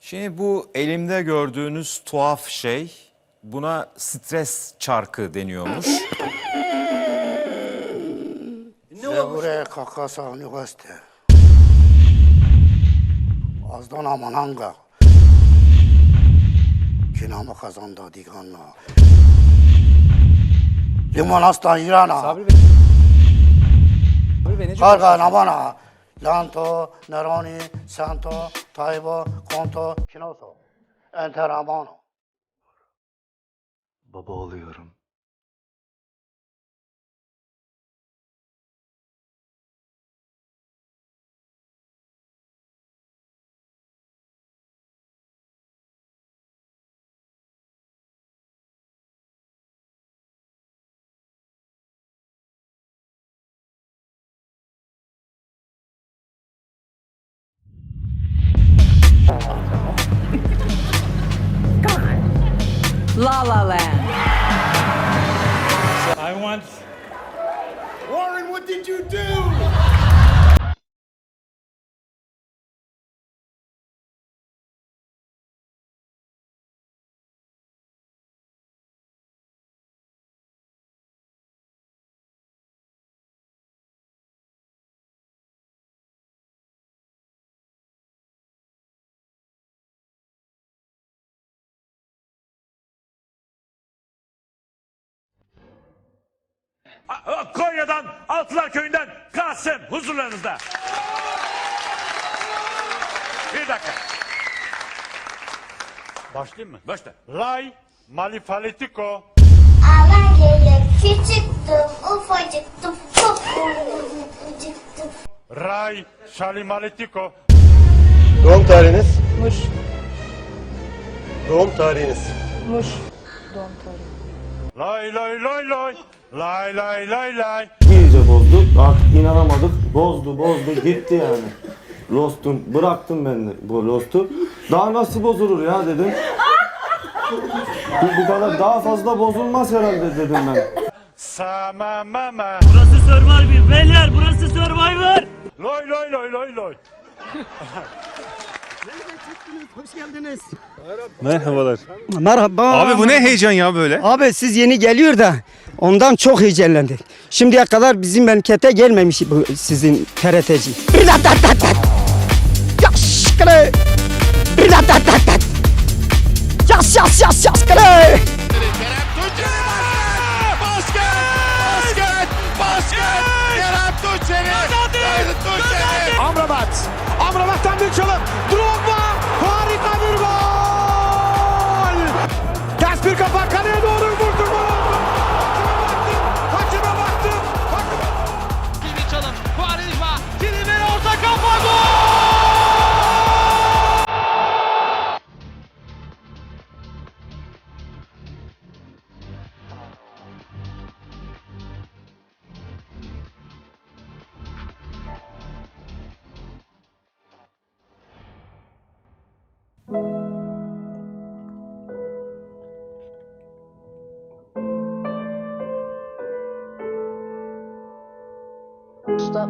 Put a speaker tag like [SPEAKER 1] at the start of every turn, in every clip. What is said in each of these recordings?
[SPEAKER 1] Şimdi bu elimde gördüğünüz tuhaf şey buna stres çarkı deniyormuş.
[SPEAKER 2] Zevre kakasa üniversite. Azdan amananga. Kinamı kazandı diganla. Limonastan İran'a.
[SPEAKER 3] Sabri Bey. Sabri Bey ne
[SPEAKER 2] Karga namana. Lanto, Neroni, Santo, Taybo, Konto, Şinoso, Enter Amano.
[SPEAKER 4] Baba oluyorum.
[SPEAKER 5] La La Land.
[SPEAKER 6] I want.
[SPEAKER 7] Warren, what did you do?
[SPEAKER 6] Konya'dan, Altılar Köyü'nden Kasım huzurlarınızda. Bir dakika. Başlayayım mı? Başla.
[SPEAKER 8] Lay malifalitiko
[SPEAKER 9] Alan küçüktüm, ufacıktım, çok ufacıktım.
[SPEAKER 8] ray şalimalitico
[SPEAKER 7] Doğum tarihiniz? Muş. Doğum tarihiniz?
[SPEAKER 8] lay lay lay lay lay lay lay lay
[SPEAKER 10] İyice bozdu. Artık inanamadık. Bozdu bozdu gitti yani. Lost'un bıraktım ben de bu Lost'u. Daha nasıl bozulur ya dedim. Bu, bu kadar daha fazla bozulmaz herhalde dedim ben.
[SPEAKER 8] sama mama
[SPEAKER 6] Burası Survivor beyler, burası Survivor.
[SPEAKER 8] loy loy loy loy loy
[SPEAKER 11] Merhaba.
[SPEAKER 1] Abi bu ne heyecan ya böyle?
[SPEAKER 11] Abi siz yeni geliyor da ondan çok heyecanlandık. Şimdiye kadar bizim memlekete gelmemiş bu sizin TRT'ci. Yaşkırı. Yas yas yas yas kırı.
[SPEAKER 7] Amrabat büyük çalım. Drogba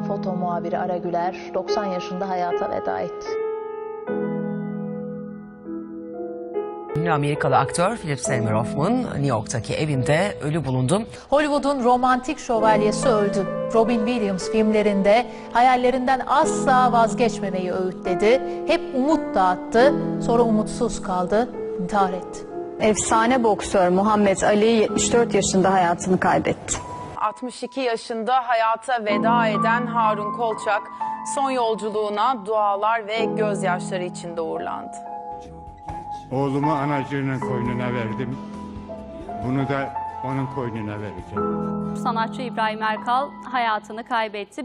[SPEAKER 12] foto muhabiri Ara Güler 90 yaşında hayata veda etti.
[SPEAKER 5] Ünlü Amerikalı aktör Philip Seymour Hoffman New York'taki evinde ölü bulundu.
[SPEAKER 12] Hollywood'un romantik şövalyesi öldü. Robin Williams filmlerinde hayallerinden asla vazgeçmemeyi öğütledi. Hep umut dağıttı, sonra umutsuz kaldı, intihar etti.
[SPEAKER 9] Efsane boksör Muhammed Ali 74 yaşında hayatını kaybetti.
[SPEAKER 13] 62 yaşında hayata veda eden Harun Kolçak son yolculuğuna dualar ve gözyaşları içinde uğurlandı.
[SPEAKER 8] Oğlumu anacığının koynuna verdim. Bunu da onun koynuna vereceğim.
[SPEAKER 9] Sanatçı İbrahim Erkal hayatını kaybetti.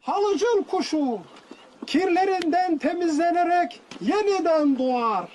[SPEAKER 7] Halıcın kuşu kirlerinden temizlenerek yeniden doğar.